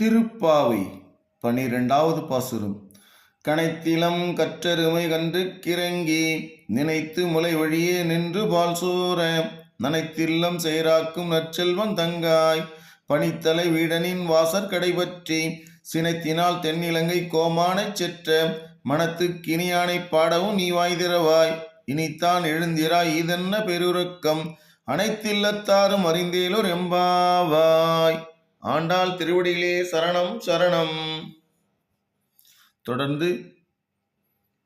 திருப்பாவை பனிரெண்டாவது பாசுரம். கனைத்திலம் கற்றருமை கன்று கிறங்கி நினைத்து முளை வழியே நின்று பால் சோர நனைத்தில்லம் செயராக்கும் நற்செல்வன் தங்காய் பனித்தலை வீடனின் வாசற் கடைபற்றி சினைத்தினால் தென்னிலங்கை கோமானைச் செற்ற மனத்து கினியானை பாடவும் நீ வாய்திரவாய் இனித்தான் எழுந்திராய் இதென்ன பெருரக்கம் அனைத்தில்லத்தாரும் அறிந்தேலோர் எம்பாவாய். ஆண்டாள் திருவடிகளே சரணம் சரணம். தொடர்ந்து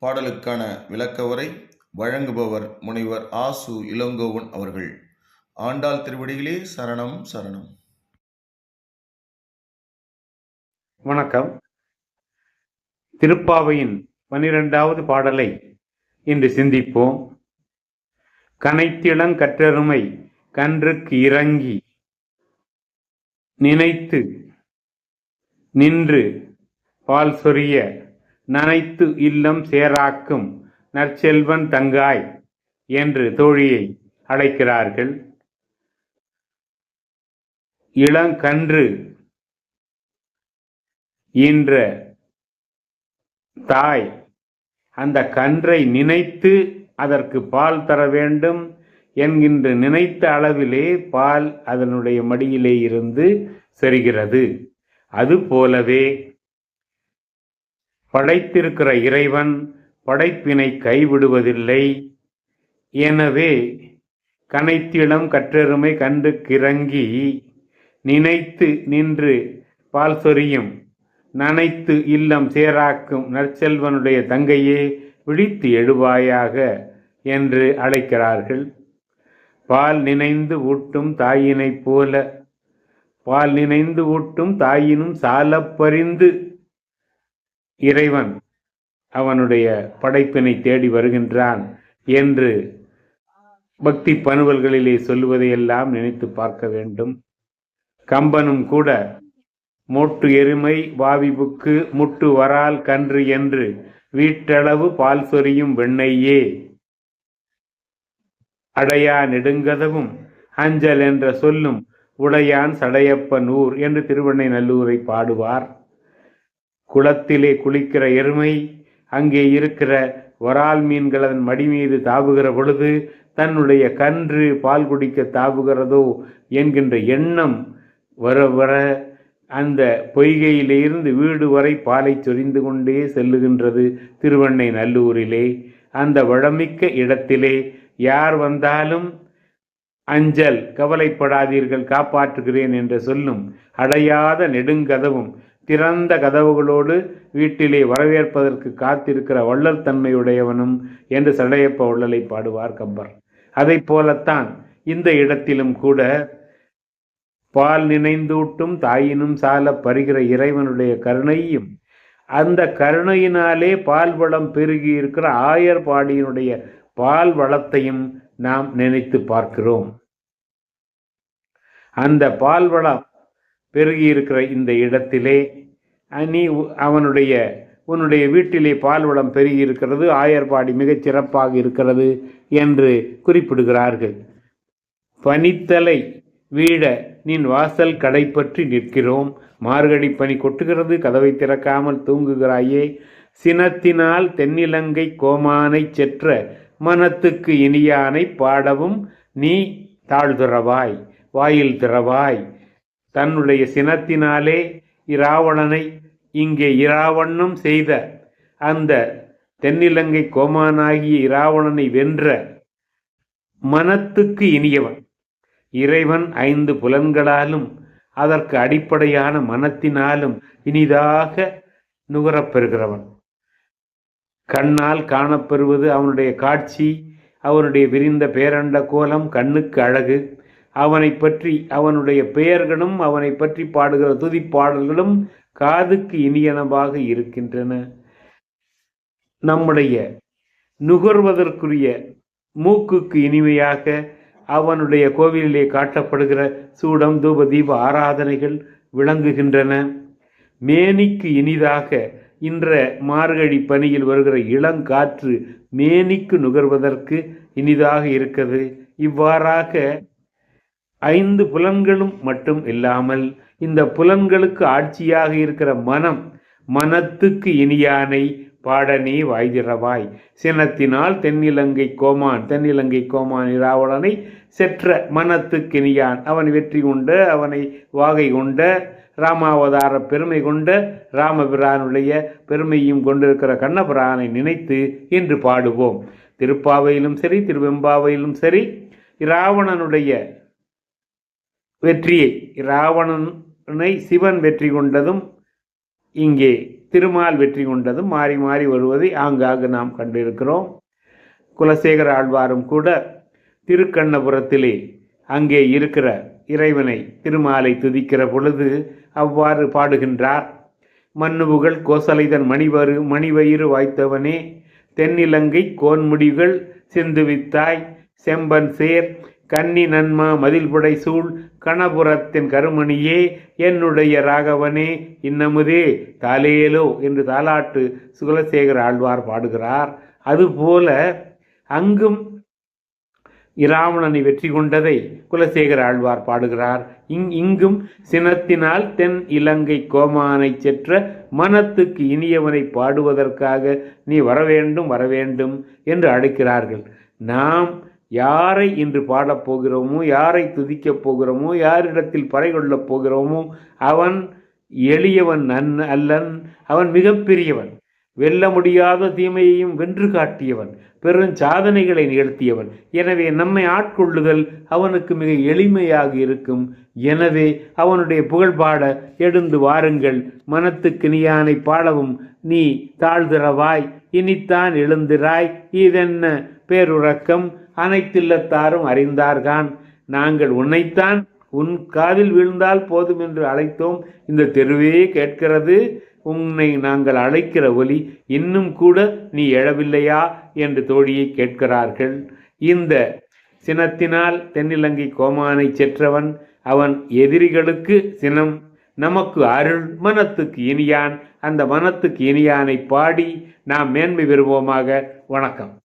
பாடலுக்கான விளக்க உரை வழங்குபவர் முனைவர் ஆசு இளங்கோவன் அவர்கள். ஆண்டாள் திருவடிகளே சரணம் சரணம். வணக்கம். திருப்பாவையின் பனிரெண்டாவது பாடலை இன்று சிந்திப்போம். கனைத்திளங் கற்றருமை கன்றுக்கு இறங்கி நினைத்து நின்று பால் சொரிய நனைத்து இல்லம் சேராக்கும் நற்செல்வன் தங்காய் என்று தோழியை அழைக்கிறார்கள். இளங்கன்று ஈன்ற தாய் அந்த கன்றை நினைத்து அதற்கு பால் தர வேண்டும். என்கின்ற நினைத்த அளவிலே பால் அதனுடைய மடியிலே இருந்து செரிகிறது. அதுபோலவே படைத்திருக்கிற இறைவன் படைப்பினை கைவிடுவதில்லை. எனவே கனைத்திளம் கற்றெருமை கண்டு கிறங்கி நினைத்து நின்று பால் சொரியும் நனைத்து இல்லம் சேராக்கும் நற்செல்வனுடைய தங்கையே விழித்து எழுவாயாக என்று அழைக்கிறார்கள். பால் நினைந்து ஊட்டும் தாயினைப் போல. பால் நினைந்து ஊட்டும் தாயினும் சாலப்பறிந்து இறைவன் அவனுடைய படைப்பினை தேடி வருகின்றான் என்று பக்தி பணுவல்களிலே சொல்லுவதையெல்லாம் நினைத்து பார்க்க வேண்டும். கம்பனும் கூட மோட்டு எருமை வாவிபுக்கு முட்டு வரால் கன்று என்று வீட்டளவு பால் சொரியும் வெண்ணையே அடையா நெடுங்கதவும் அஞ்சல் என்ற சொல்லும் உடையான் சடையப்ப நூர் என்று திருவண்ணை நல்லூரை பாடுவார். குளத்திலே குளிக்கிற எருமை அங்கே இருக்கிற வரால் மீன்கள் அதன் மடி மீது தாவுகிற பொழுது தன்னுடைய கன்று பால் குடிக்க தாவுகிறதோ என்கின்ற எண்ணம் வர வர அந்த பொய்கையிலிருந்து வீடு வரை பாலை சொரிந்து கொண்டே செல்லுகின்றது திருவண்ணை நல்லூரிலே. அந்த வளமிக்க இடத்திலே யார் வந்தாலும் அஞ்சல் கவலைப்படாதீர்கள் காப்பாற்றுகிறேன் என்று சொல்லும் அடையாத நெடுங்கதவும் திறந்த கதவுகளோடு வீட்டிலே வரவேற்பதற்கு காத்திருக்கிற வள்ளல் தன்மையுடையவனும் என்று சடையப்ப வள்ளலை பாடுவார் கம்பர். அதை போலத்தான் இந்த இடத்திலும் கூட பால் நினைந்தூட்டும் தாயினும் சால பருகிற இறைவனுடைய கருணையும் அந்த கருணையினாலே பால் வளம் பெருகி இருக்கிற ஆயர் பாடியினுடைய பால் வளத்தையும் நாம் நினைத்து பார்க்கிறோம். அந்த பால் வளம் பெருகி இருக்கிற இந்த இடத்திலே நீ அவனுடைய உன்னுடைய வீட்டிலே பால் வளம் பெருகியிருக்கிறது ஆயர்பாடி மிகச் சிறப்பாக இருக்கிறது என்று குறிப்பிடுகிறார்கள். பனித்தலை வீட நின் வாசல் கடை பற்றி நிற்கிறோம். மார்கழி பனி கொட்டுகிறது கதவை திறக்காமல் தூங்குகிறாயே. சினத்தினால் தென்னிலங்கை கோமானை செற்ற மனத்துக்கு இனியானை பாடவும் நீ தாழ்துறவாய் வாயில் திறவாய். தன்னுடைய சினத்தினாலே இராவணனை இங்கே இராவண்ணம் செய்த அந்த தென்னிலங்கை கோமானாகிய இராவணனை வென்ற மனத்துக்கு இனியவன். இறைவன் ஐந்து புலன்களாலும் அதற்கு அடிப்படையான மனத்தினாலும் இனிதாக நுகரப்பெறுகிறவன் கண்ணால் காணப்பெறுவது அவனுடைய காட்சி அவனுடைய விரிந்த பேரண்ட கோலம் கண்ணுக்கு அழகு. அவனை பற்றி அவனுடைய பெயர்களும் அவனை பற்றி பாடுகிற துதிப்பாடல்களும் காதுக்கு இனியனவாக இருக்கின்றன. நம்முடைய நுகர்வதற்குரிய மூக்குக்கு இனிமையாக அவனுடைய கோவிலிலே காட்டப்படுகிற சூடம் தூப தீப ஆராதனைகள் விளங்குகின்றன. மேனிக்கு இனிதாக இன்ற மார்கழி பனியில் வருகிற இளங்காற்று மேனிக்கு நுகர்வதற்கு இனிதாக இருக்கிறது. இவ்வாறாக ஐந்து புலன்களும் மட்டும் இல்லாமல் இந்த புலன்களுக்கு ஆட்சியாக இருக்கிற மனம் மனத்துக்கு இனியானை பாடனி வாய்திரவாய் சினத்தினால் தென்னிலங்கை கோமான் தென்னிலங்கை கோமான் இராவணனை செற்ற மனத்துக்கினியான் அவன் வெற்றி கொண்ட அவனை வாகை கொண்ட ராமாவதார பெருமை கொண்ட ராமபிரானுடைய பெருமையும் கொண்டிருக்கிற கண்ணபிரானை நினைத்து இன்று பாடுவோம். திருப்பாவையிலும் சரி திருவெம்பாவையிலும் சரி இராவணனுடைய வெற்றியை இராவணனை சிவன் வெற்றி கொண்டதும் இங்கே திருமால் வெற்றி கொண்டதும் மாறி மாறி வருவதை ஆங்காங்கு நாம் கண்டிருக்கிறோம். குலசேகர ஆழ்வாரும் கூட திருக்கண்ணபுரத்திலே அங்கே இருக்கிற இறைவனை திருமாலை துதிக்கிற பொழுது அவ்வாறு பாடுகின்றார். மன்னுவுகள் கோசலைதன் மணிவரு மணிவயிறு வாய்த்தவனே தென்னிலங்கை கோன்முடிகள் சிந்துவித்தாய் செம்பன் சேர் கன்னி நன்மா மதில்புடை சூழ் கணபுரத்தின் கருமணியே என்னுடைய ராகவனே இன்னமுதே தாலேலோ என்று தாலாட்டு சுகலசேகர ஆழ்வார் பாடுகிறார். அதுபோல அங்கும் இராவணனை வெற்றி கொண்டதை குலசேகர ஆழ்வார் பாடுகிறார். இங் இங்கும் சினத்தினால் தென் இலங்கை கோமானைச் செற்ற மனத்துக்கு இனியவனை பாடுவதற்காக நீ வரவேண்டும் வரவேண்டும் என்று அழைக்கிறார்கள். நாம் யாரை இன்று பாடப் போகிறோமோ யாரை துதிக்கப் போகிறோமோ யாரிடத்தில் பறை கொள்ளப் போகிறோமோ அவன் எளியவன் நன் அல்லன் அவன் மிகப்பெரியவன் வெல்ல முடியாத தீமையையும் வென்று காட்டியவன் பெரும் சாதனைகளை நிகழ்த்தியவன். எனவே நம்மை ஆட்கொள்ளுதல் அவனுக்கு மிக எளிமையாக இருக்கும். எனவே அவனுடைய புகழ்பாட எழுந்து வாருங்கள். மனத்துக்கு நீயானை பாடவும் நீ தாழ்திறவாய் இனித்தான் எழுந்திராய். இதென்ன பேருறக்கம்? அனைத்தில்லத்தாரும் அறிந்தார்கான். நாங்கள் உன்னைத்தான் உன் காதில் விழுந்தால் போதும் என்று அழைத்தோம். இந்த தெருவே கேட்கிறது. உன்னை நாங்கள் அழைக்கிற ஒலி இன்னும் கூட நீ எழவில்லையா? என்று தோழியை கேட்கிறார்கள். இந்த சினத்தினால் தென்னிலங்கை கோமானை செற்றவன் அவன் எதிரிகளுக்கு சினம் நமக்கு அருள் மனத்துக்கு இனியான் அந்த மனத்துக்கு இனியானை பாடி நாம் மேன்மை பெறுவோமாக. வணக்கம்.